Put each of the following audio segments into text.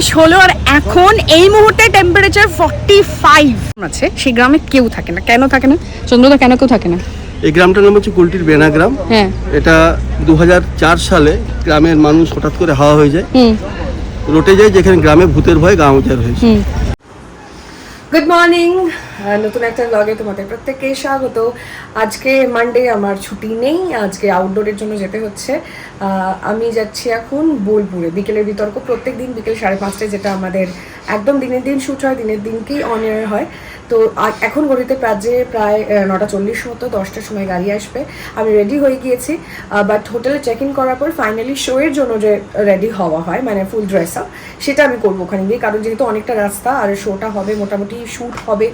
শেষ হলো আর এখন এই মুহূর্তে টেম্পারেচার ফর্টি ফাইভ আছে? সেই গ্রামে কেউ থাকে না। কেন থাকে না? চন্দ্রদা কেন কেউ থাকে না? এই গ্রামটার নাম হচ্ছে কুলটির বেনা গ্রাম। হ্যাঁ। এটা দু হাজার চার সালে গ্রামের মানুষ হঠাৎ করে হাওয়া হয়ে যায়। রোটে যায় যেখানে গ্রামে ভূতের ভয়ে গাঁ উজার হয়েছে গুড মর্নিং নতুন একটা ব্লগে তোমাদের প্রত্যেককে স্বাগত। আজকে মানডে আমার ছুটি নেই, আজকে আউটডোরের জন্য যেতে হচ্ছে। আমি যাচ্ছি এখন বোলপুরে, বিকেলের বিতর্ক। প্রত্যেক দিন বিকেল সাড়ে পাঁচটায় যেটা আমাদের একদম দিনের দিন শ্যুট হয়, দিনের দিনকেই অন এয়ার হয়। তো এখন ঘড়িতে প্রায় প্রায় নটা চল্লিশ মতো, দশটার সময় গাড়ি আসবে। আমি রেডি হয়ে গিয়েছি বাট হোটেলে চেক ইন করার পর ফাইনালি শোয়ের জন্য যে রেডি হওয়া হয় মানে ফুল ড্রেস আপ সেটা আমি করব ওখানে গিয়ে। কারণ যেহেতু অনেকটা রাস্তা, আর শোটা হবে, মোটামুটি শ্যুট হবে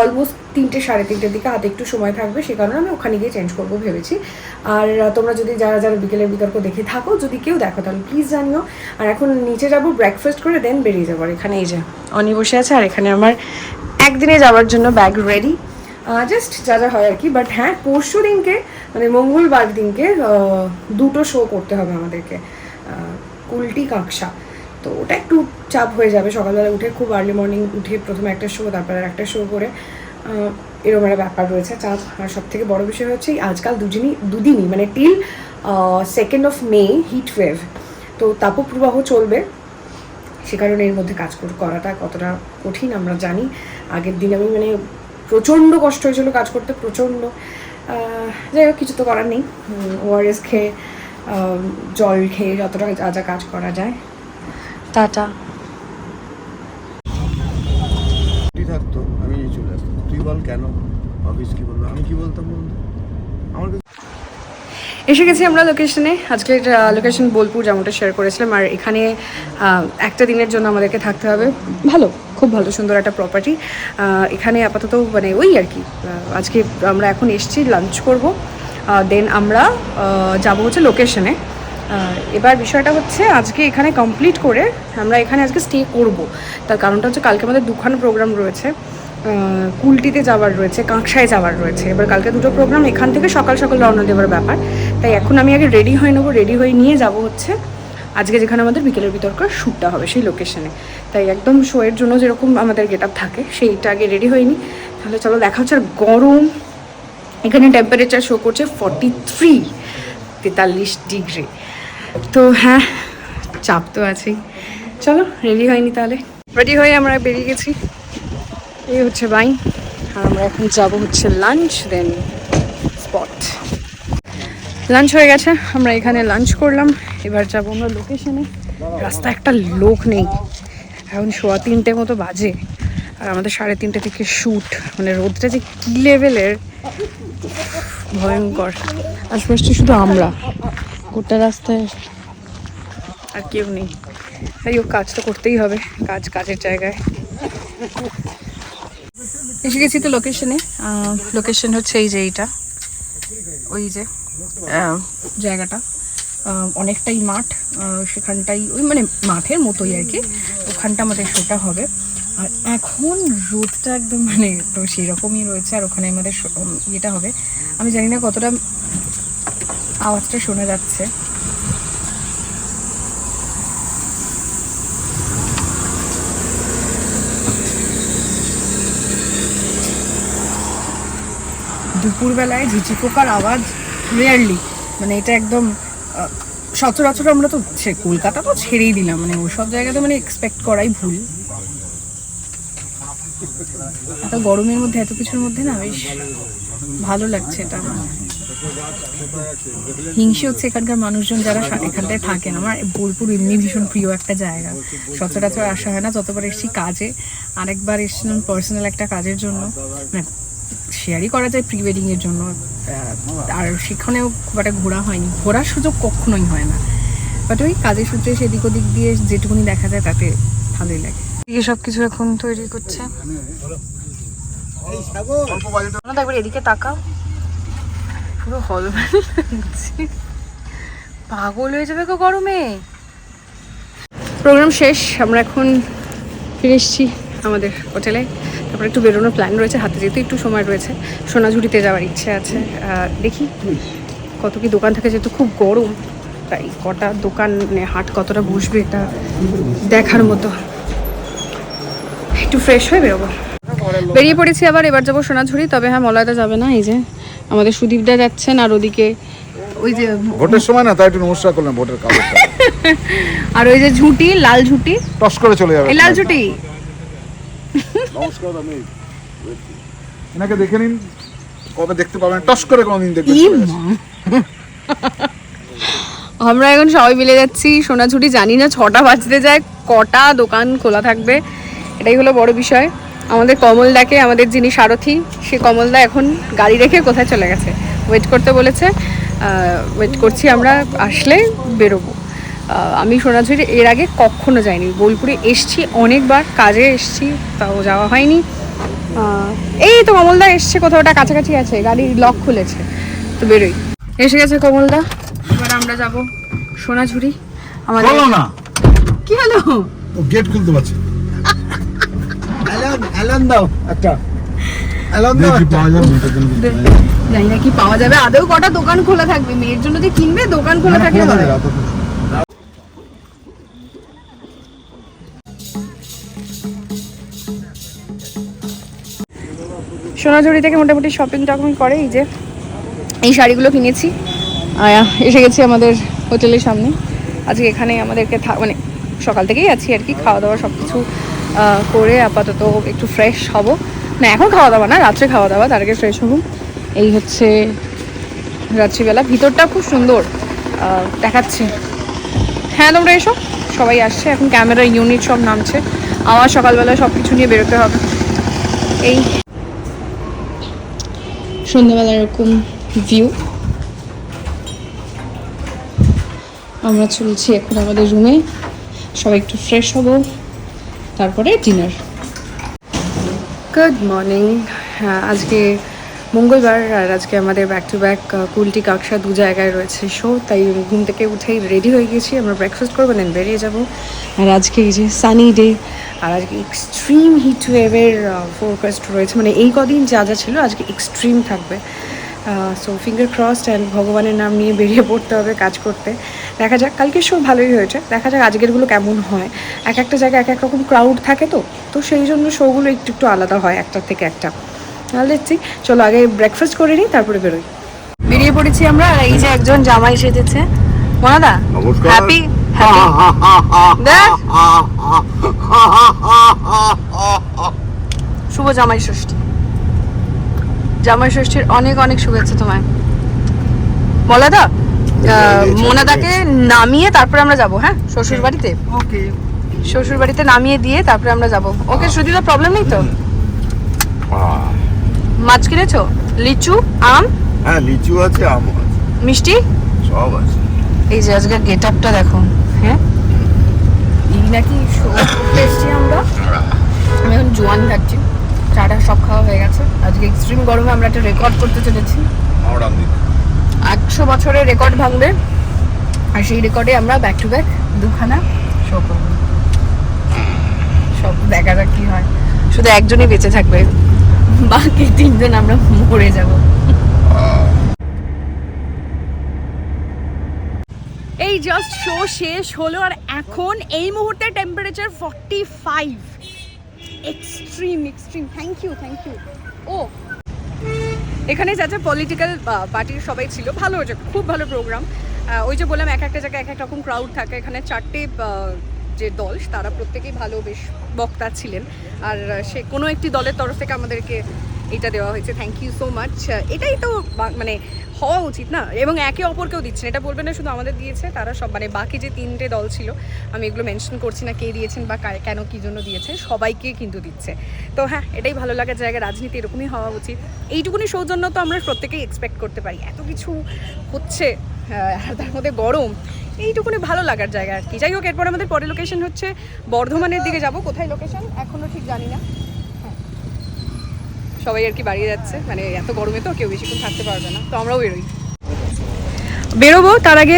অলমোস্ট তিনটে, সাড়ে তিনটের দিকে, হাতে একটু সময় থাকবে, সে কারণে আমি ওখানে গিয়ে চেঞ্জ করব ভেবেছি। আর তোমরা যদি যারা যারা বিকেলের বিতর্ক দেখে থাকো, যদি কেউ দেখো, তাহলে প্লিজ জানিও। আর এখন নিচে যাব ব্রেকফাস্ট করে দেন বেরিয়ে যাব। আর এখানে এই যে, অনি বসে আছে, আর এখানে আমার একদিনে যাওয়ার জন্য ব্যাগ রেডি জাস্ট যা যা হয় আর কি বাট হ্যাঁ পরশু দিনকে মানে মঙ্গলবার দিনকে দুটো শো করতে হবে আমাদেরকে কুলটি কাঁকসা। তো ওটা একটু চাপ হয়ে যাবে, সকালবেলা উঠে, খুব আর্লি মর্নিং উঠে প্রথমে একটা শো তারপরে একটা শো করে এরকম একটা ব্যাপার রয়েছে। চাপ, আর সব থেকে বড় বিষয় হচ্ছে আজকাল দুদিনই দুদিনই মানে till second of May heat wave তো তাপপ্রবাহ চলবে। সে কারণে এর মধ্যে কাজ করাটা কতটা কঠিন আমরা জানি। আগের দিন আমি মানে প্রচণ্ড কষ্ট হয়েছিল কাজ করতে প্রচণ্ড। যাই হোক কিছু তো করার নেই। ওআরএস খেয়ে জল খেয়ে যতটা যা যা কাজ করা যায়। টাটা। থাকতো আমি চলে আসতাম। তুই বল কেন? অফিস কি বলল? আমি কি বলতাম বন্ধু আমার এসে গেছি আমরা লোকেশনে আজকের লোকেশন বোলপুর যেমনটা শেয়ার করেছিলাম। আর এখানে একটা দিনের জন্য আমাদেরকে থাকতে হবে। ভালো, খুব ভালো, সুন্দর একটা প্রপার্টি এখানে আপাতত মানে ওই আর কি। আজকে আমরা এখন এসেছি লাঞ্চ করব। দেন আমরা যাব হচ্ছে লোকেশনে এবার বিষয়টা হচ্ছে আজকে এখানে কমপ্লিট করে আমরা এখানে আজকে স্টে করব। তার কারণটা হচ্ছে কালকে আমাদের দুখানা প্রোগ্রাম রয়েছে। কুলটিতে যাওয়ার রয়েছে, কাঁকসায় যাওয়ার রয়েছে। এবার কালকে দুটো প্রোগ্রাম এখান থেকে সকাল সকাল রওনা দেওয়ার ব্যাপার। তাই এখন আমি আগে রেডি হয়ে নেব রেডি হয়ে নিয়ে যাব হচ্ছে আজকে যেখানে আমাদের বিকেলের বিতর্ক শ্যুটটা হবে, সেই লোকেশনে তাই একদম শোয়ের জন্য যেরকম আমাদের গেট আপ থাকে, সেইটা আগে রেডি হয়নি তাহলে চলো দেখা হচ্ছে আর গরম। এখানে টেম্পারেচার শো করছে ফর্টি থ্রি তেতাল্লিশ ডিগ্রি তো হ্যাঁ চাপ তো আছেই। চলো রেডি হয়নি তাহলে। রেডি হয়ে আমরা বেরিয়ে গেছি। এই হচ্ছে বাইন আর আমরা এখন যাব হচ্ছে লাঞ্চ দেন স্পট লাঞ্চ হয়ে গেছে, আমরা এখানে লাঞ্চ করলাম। এবার যাব আমরা লোকেশনে রাস্তা একটা লোক নেই। এখন সোয়া তিনটে মতো বাজে। আর আমাদের সাড়ে তিনটে থেকে শ্যুট মানে রোদটা যে কী লেভেলের ভয়ঙ্কর। আশপাশটা শুধু আমরা। গোটা রাস্তায় আর কেউ নেই। তাই কাজ তো করতেই হবে। কাজ কাজের জায়গায়। এসে গেছি তো লোকেশনে লোকেশন হচ্ছে এই যে এইটা। ওই যে জায়গাটা। অনেকটাই মাঠ। সেখানটাই ওই মানে মাঠের মতোই আর কি। ওখানটা আমাদের শোটা হবে। আর এখন রোদটা একদম মানে তো সেই রকমই রয়েছে, আর ওখানে আমাদের ইয়েটা হবে। আমি জানি না কতটা আওয়াজটা শোনা যাচ্ছে। দুপুরবেলায় ঝিঝি পোকার আওয়াজ রেয়ারলি মানে এটা একদম সচরাচর আমরা তো কলকাতা তো ছেড়েই দিলাম মানে ওসব জায়গাতে মানে এক্সপেক্ট করাই ভুল। এত গরমের মধ্যে, এত কিছুর মধ্যে না বেশ ভালো লাগছে এটা। হিংসে হচ্ছে এখানকার মানুষজন যারা এখানটায় থাকেন। আমার বোলপুর এমনি ভীষণ প্রিয় একটা জায়গা। সচরাচর আসা হয় না, যতবার এসেছি কাজে। আরেকবার এসেছিলাম পার্সোনাল একটা কাজের জন্য। মানে শেয়ারই করা যায় প্রি ওয়েডিং এর জন্য। আর সেখানেও খুব একটা ঘোরা হয়নি। ঘোরার সুযোগ কখনোই হয় না। বাট ওই কাজের সূত্রে সেদিক ওদিক দিয়ে যেটুকুনি দেখা যায় তাতে ভালোই লাগে। এদিকে সব কিছু এখন তৈরি করছে। একবার এদিকে তাকাও। পুরো হল পাগল হয়ে যাবে গো গরমে। প্রোগ্রাম শেষ আমরা এখন ফিরে এসেছি আমাদের হোটেলে। তারপর একটু বেরোনোর প্ল্যান রয়েছে হাতে যেতে একটু সময় রয়েছে সোনাঝুরিতে যাওয়ার ইচ্ছে আছে। দেখি কত কি দোকান থাকে যেহেতু খুব গরম তাই কটা দোকানে হাট কতটা বসবে এটা দেখার মতো। একটু ফ্রেশ হয়ে বেরোবো। বেরিয়ে পড়েছি আবার এবার যাব সোনাঝুরি তবে হ্যাঁ মলয়দা যাবে না এই যে আমাদের সুদীপদা যাচ্ছেন আর ওদিকে ওই যে ভোটের সময় না তাই একটু নমস্কার করলাম ভোটের কাগজ আর ওই যে ঝুঁটি লাল ঝুঁটি। টস করে চলে যাবে। লাল ঝুঁটি? নমস্কার আমি এনাকে দেখে নিন। কবে দেখতে পাবেন? টস করে কোনদিন দেখবেন। আমরা এখন সবাই মিলে যাচ্ছি। সোনাঝুরি জানি না ছটা বাজতে যায় কটা দোকান খোলা থাকবে এটাই হলো বড় বিষয়। আমাদের কমলদাকে আমাদের যিনি সারথি সে কমলদা এখন গাড়ি রেখে কোথায় চলে গেছে? ওয়েট করতে বলেছে। ওয়েট করছি আমরা আসলে বেরোবো। আমি সোনাঝুরি এর আগে কখনো যাইনি। বোলপুরে এসছি অনেকবার কাজে এসছি তাও যাওয়া হয়নি। এই তো কমলদা এসছে কোথাও ওটা কাছাকাছি আছে গাড়ির লক খুলেছে তো বেরোই। এসে গেছে কমলদা এবার আমরা যাব সোনাঝুরি। আমাদের না। কি হলো? ও গেট খুলতে পারছে অ্যালান দাও একটা। জানি না কি পাওয়া যাবে। আদৌ কটা দোকান খোলা থাকবে? মেয়ের জন্য যে কিনবে দোকান খোলা থাকলে হবে। সোনাঝুরি থেকে মোটামুটি শপিং টপিং করে, এই যে এই শাড়িগুলো কিনেছি। এসে গেছি আমাদের হোটেলের সামনে। আজকে এখানে আমাদেরকে মানে সকাল থেকেই আছি আর কি খাওয়া দাওয়া সব কিছু করে আপাতত একটু ফ্রেশ হব। না, এখন খাওয়া দাওয়া না, রাত্রে খাওয়া দাওয়া তার আগে ফ্রেশ হব। এই হচ্ছে রাত্রিবেলা। ভিতরটা খুব সুন্দর দেখাচ্ছে। হ্যাঁ তোমরা এসো। সবাই আসছে, এখন ক্যামেরা, ইউনিট সব নামছে। আমার সকালবেলা সব কিছু নিয়ে বেরোতে হবে। এই সন্ধ্যাবেলা এরকম ভিউ আমরা চলছি এখন আমাদের রুমে সবাই একটু ফ্রেশ হব। তারপরে ডিনার গুড মর্নিং আজকে মঙ্গলবার, আর আজকে আমাদের back to back Kulti Kaksa দু জায়গায় রয়েছে শো তাই ঘুম থেকে উঠেই রেডি হয়ে গেছি। আমরা ব্রেকফাস্ট করব দেন বেরিয়ে যাব। আর আজকে এই যে সানি ডে আর আজকে এক্সট্রিম হিট ওয়েভের ফোরকাস্ট রয়েছে। মানে এই কদিন যা যা ছিল, আজকে এক্সট্রিম থাকবে। সো ফিঙ্গার ক্রসড অ্যান্ড ভগবানের নাম নিয়ে বেরিয়ে পড়তে হবে কাজ করতে। দেখা যাক, কালকে শো ভালোই হয়েছে। দেখা যাক আজকেরগুলো কেমন হয়। এক একটা জায়গায় এক এক রকম ক্রাউড থাকে তো তো সেই জন্য শোগুলো একটু একটু আলাদা হয়, একটার থেকে একটা। তাহলে দেখছি। চলো আগে ব্রেকফাস্ট করে নিই তারপরে বেরোই। বেরিয়ে পড়েছি আমরা আর এই যে একজন জামাই সেজেছে। মনাদা। হ্যাপি শুভ জামাই ষষ্ঠী। জামাই ষষ্ঠীর অনেক অনেক শুভেচ্ছা তোমায়। বলা দা মোনাদাকে নামিয়ে তারপরে আমরা যাব হ্যাঁ? শ্বশুর বাড়িতে? ওকে। শ্বশুর বাড়িতে নামিয়ে দিয়ে তারপরে আমরা যাব। ওকে শ্রুতিদা প্রবলেম নেই তো? মাছ কিনেছো? লিচু আম? হ্যাঁ লিচু আছে আম আছে। মিষ্টি? সব আছে। এই যে আজকের গেট আপটা দেখো হ্যাঁ? এই নাকি এসছি আমরা। আমি এখন জোয়ান খাচ্ছি। চাটা সব খাওয়া হয়ে গেছে। আজকে এক্সট্রিম গরমে আমরা একটা রেকর্ড করতে চলেছি। একশো বছরের রেকর্ড ভাঙবে। আর সেই রেকর্ডে আমরা ব্যাক টু ব্যাক দুখানা শো করব। সব দেখা যাক কি হয়। শুধু একজনই বেঁচে থাকবে। বাকি তিনজন আমরা মরে যাব। এই জাস্ট শো শেষ হলো আর এখন এই মুহূর্তে temperature forty five extreme extreme thank you thank you ও। এখানে যাতে পলিটিক্যাল পার্টির সবাই ছিল, ভালো হয়েছে, খুব ভালো প্রোগ্রাম ওই যে বললাম, এক একটা জায়গায় এক এক রকম ক্রাউড থাকে। এখানে চারটে যে দল, তারা প্রত্যেকেই ভালো বেশ বক্তা ছিলেন। আর সে কোনো একটি দলের তরফ থেকে আমাদেরকে এটা দেওয়া হয়েছে। থ্যাংক ইউ সো মাচ এটাই তো মানে হওয়া উচিত না। এবং একে অপরকেও দিচ্ছেন। এটা বলবেন না, শুধু আমাদের দিয়েছে। তারা সব মানে বাকি যে তিনটে দল ছিল, আমি এগুলো মেনশন করছি না কে দিয়েছেন বা কেন কী জন্য দিয়েছে, সবাইকে কিন্তু দিচ্ছে। তো হ্যাঁ এটাই ভালো লাগার জায়গা। রাজনীতি এরকমই হওয়া উচিত। এইটুকুনি সৌজন্য তো আমরা প্রত্যেকেই এক্সপেক্ট করতে পারি। এত কিছু হচ্ছে তার মধ্যে গরম। এইটুকুনি ভালো লাগার জায়গা আর কি। যাই হোক, এরপর আমাদের পরে লোকেশন হচ্ছে বর্ধমানের দিকে যাব। কোথায় লোকেশন এখনও ঠিক জানি না। হ্যাঁ। সবাই আর কি বাড়িয়ে যাচ্ছে। মানে এত গরমে তো কেউ বেশিক্ষণ থাকতে পারবে না। তো আমরাও বেরোই। বেরোবো, তার আগে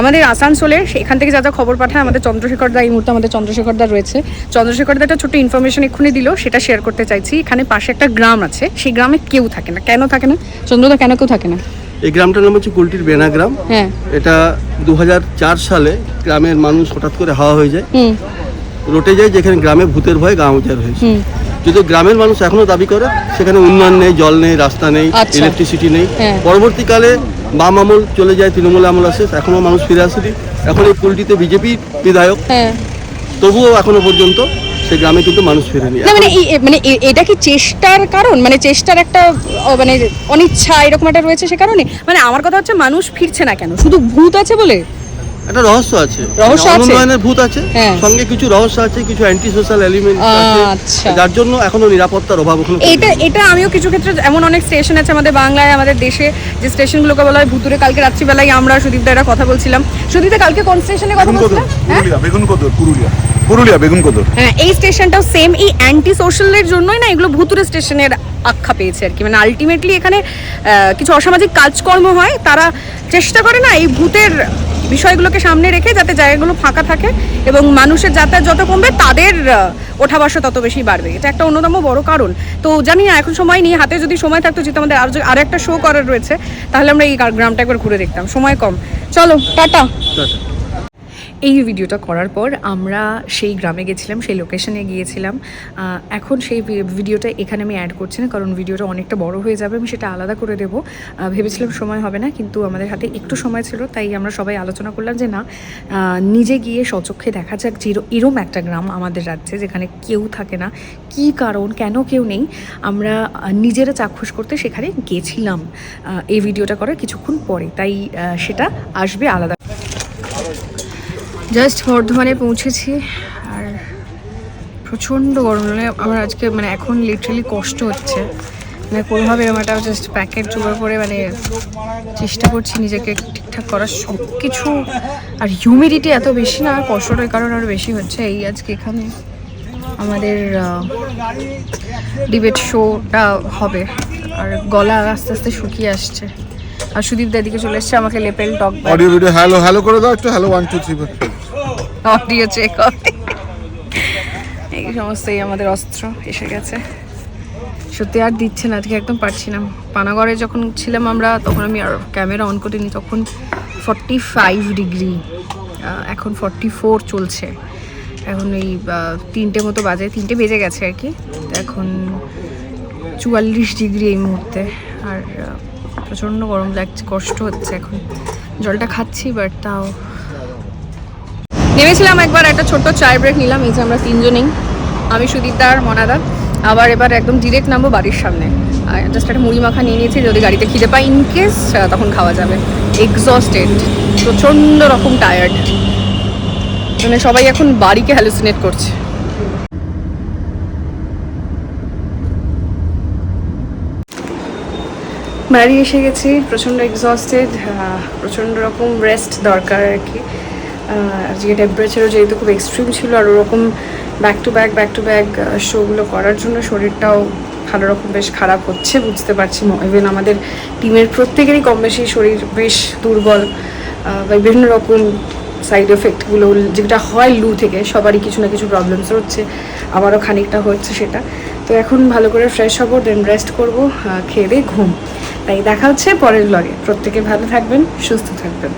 আমাদের আসানসোলের সেখান থেকে যা যা খবর পাঠায়, আমাদের চন্দ্রশেখর দা, এই মুহূর্তে আমাদের চন্দ্রশেখর দা রয়েছে। চন্দ্রশেখর দা একটা ছোট্ট ইনফরমেশন এক্ষুনি দিল, সেটা শেয়ার করতে চাইছি। এখানে পাশে একটা গ্রাম আছে। সেই গ্রামে কেউ থাকে না। কেন থাকে না? চন্দ্রদা কেন কেউ থাকে না? এই গ্রামটার নাম হচ্ছে কুলটির বেনা গ্রাম। হ্যাঁ। এটা দু হাজার চার সালে গ্রামের মানুষ হঠাৎ করে হাওয়া হয়ে যায়। রটে যায় যেখানে গ্রামে ভূতের ভয়ে গাঁ উজাড় হয়েছে। যদি গ্রামের মানুষ এখনও দাবি করে সেখানে উন্নয়ন নেই জল নেই রাস্তা নেই আচ্ছা। ইলেকট্রিসিটি নেই। হ্যাঁ। পরবর্তীকালে বাম আমল চলে যায় তৃণমূল আমল আসে এখনও মানুষ ফিরে আসেনি। এখন এই কুলটিতে বিজেপি বিধায়ক। হ্যাঁ। তবুও এখনও পর্যন্ত সে গ্রামে কিন্তু মানুষ ফেরেনি। না মানে মানে এটা কি চেষ্টার কারণ? মানে চেষ্টার একটা মানে অনিচ্ছা এরকম একটা রয়েছে সে কারণে? মানে আমার কথা হচ্ছে মানুষ ফিরছে না কেন? শুধু ভূত আছে বলে? একটা রহস্য আছে। রহস্য আছে? উন্নয়নের ভূত আছে। হ্যাঁ। সঙ্গে কিছু রহস্য আছে কিছু অ্যান্টি সোশ্যাল এলিমেন্ট আছে। আচ্ছা। যার জন্য এখনও নিরাপত্তার অভাব ওখানে এটা এটা আমিও কিছু ক্ষেত্রে এমন অনেক স্টেশন আছে আমাদের বাংলায় আমাদের দেশে যে স্টেশনগুলোকে বলা হয় ভুতুরে কালকে রাত্রিবেলায় আমরা সুদীপ দারা কথা বলছিলাম। সুদীপদা কালকে কোন স্টেশনে কথা বলছিলাম? হ্যাঁ? বেগুন কদর পুরুলিয়া। পুরুলিয়া বেগুন কদর। হ্যাঁ এই স্টেশনটাও সেম এই অ্যান্টি সোশ্যালের জন্যই না এগুলো ভুতুরে স্টেশনের আখ্যা পেয়েছে আর কি। মানে আলটিমেটলি এখানে কিছু অসামাজিক কাজকর্ম হয় তারা চেষ্টা করে না এই ভূতের বিষয়গুলোকে সামনে রেখে যাতে জায়গাগুলো ফাঁকা থাকে এবং মানুষের যাতায়াত যত কমবে তাদের ওঠা বসা তত বেশি বাড়বে। এটা একটা অন্যতম বড় কারণ। তো জানি না এখন সময় নিয়ে হাতে যদি সময় থাকতো যেহেতু আমাদের আর আর একটা শো করার রয়েছে তাহলে আমরা এই গ্রামটা একবার ঘুরে দেখতাম। সময় কম। চলো টাটা। টাটা। এই ভিডিওটা করার পর আমরা সেই গ্রামে গেছিলাম, সেই লোকেশনে গিয়েছিলাম। এখন সেই ভিডিওটা এখানে আমি অ্যাড করছি না, কারণ ভিডিওটা অনেকটা বড় হয়ে যাবে, আমি সেটা আলাদা করে দেবো। ভেবেছিলাম সময় হবে না, কিন্তু আমাদের হাতে একটু সময় ছিল, তাই আমরা সবাই আলোচনা করলাম যে না নিজে গিয়ে সচক্ষে দেখা যাক যে এরম একটা গ্রাম আমাদের রাজ্যে, যেখানে কেউ থাকে না, কি কারণ, কেন কেউ নেই। আমরা নিজেরা চাক্ষুষ করতে সেখানে গেছিলাম এই ভিডিওটা করার কিছুক্ষণ পরে, তাই সেটা আসবে আলাদা জাস্ট বর্ধমানে পৌঁছেছি আর প্রচণ্ড গরম। মানে আমার আজকে মানে এখন লিটারালি কষ্ট হচ্ছে। মানে কোনোভাবে আমারটা জাস্ট প্যাকেট জোগাড় করে মানে চেষ্টা করছি নিজেকে ঠিকঠাক করার। সব কিছু আর হিউমিডিটি এত বেশি না, কষ্টটার কারণ আরও বেশি হচ্ছে এই আজকে এখানে। আমাদের ডিবেট শোটা হবে। আর গলা আস্তে আস্তে শুকিয়ে আসছে। আর সুদীপ দাদিকে চলে এসছে আমাকে lapel talk audio video hello hello করে দাও একটু hello one two three audio check হবে এই সমস্তই আমাদের অস্ত্র এসে গেছে। সত্যি আর দিচ্ছে না আজকে একদম পারছি না। পানাগড়ে যখন ছিলাম আমরা তখন আমি আর ক্যামেরা অন করিনি তখন ফর্টি ফাইভ ডিগ্রি এখন ফর্টি ফোর চলছে। এখন এই তিনটে মতো বাজে তিনটে বেজে গেছে আর কি। এখন চুয়াল্লিশ ডিগ্রি এই মুহূর্তে। আর প্রচণ্ড গরম লাগছে, কষ্ট হচ্ছে এখন। জলটা খাচ্ছি বাট তাও। নেমেছিলাম একবার একটা ছোট্ট চায় ব্রেক নিলাম, এই যে আমরা তিনজনেই। আমি সুদীপদার মনাদা আবার এবার একদম ডিরেক্ট নামবো বাড়ির সামনে। জাস্ট একটা মুড়ি মাখা নিয়ে নিয়েছি, যদি গাড়িতে খিদে পাই ইন কেস তখন খাওয়া যাবে। এক্সস্টেড প্রচণ্ড রকম টায়ার্ড মানে সবাই এখন বাড়িকে হ্যালুসিনেট করছে। বাড়ি এসে গেছি, প্রচণ্ড এক্সস্টেড প্রচণ্ড রকম রেস্ট দরকার আর কি। আজকে টেম্পারেচারও যেহেতু খুব এক্সট্রিম ছিল, আর ওরকম back to back back to back শোগুলো করার জন্য শরীরটাও ভালো রকম বেশ খারাপ হচ্ছে, বুঝতে পারছি ইভেন আমাদের টিমের প্রত্যেকেরই কম বেশি শরীর বেশ দুর্বল। বা বিভিন্ন রকম সাইড এফেক্টগুলো যেটা হয় লু থেকে, সবারই কিছু না কিছু প্রবলেমস হচ্ছে আমারও খানিকটা হচ্ছে সেটা। তো এখন ভালো করে ফ্রেশ হব দেন রেস্ট করব খেয়ে দিয়ে ঘুম। তাই দেখা হচ্ছে পরের ব্লগে প্রত্যেকে ভালো থাকবেন সুস্থ থাকবেন।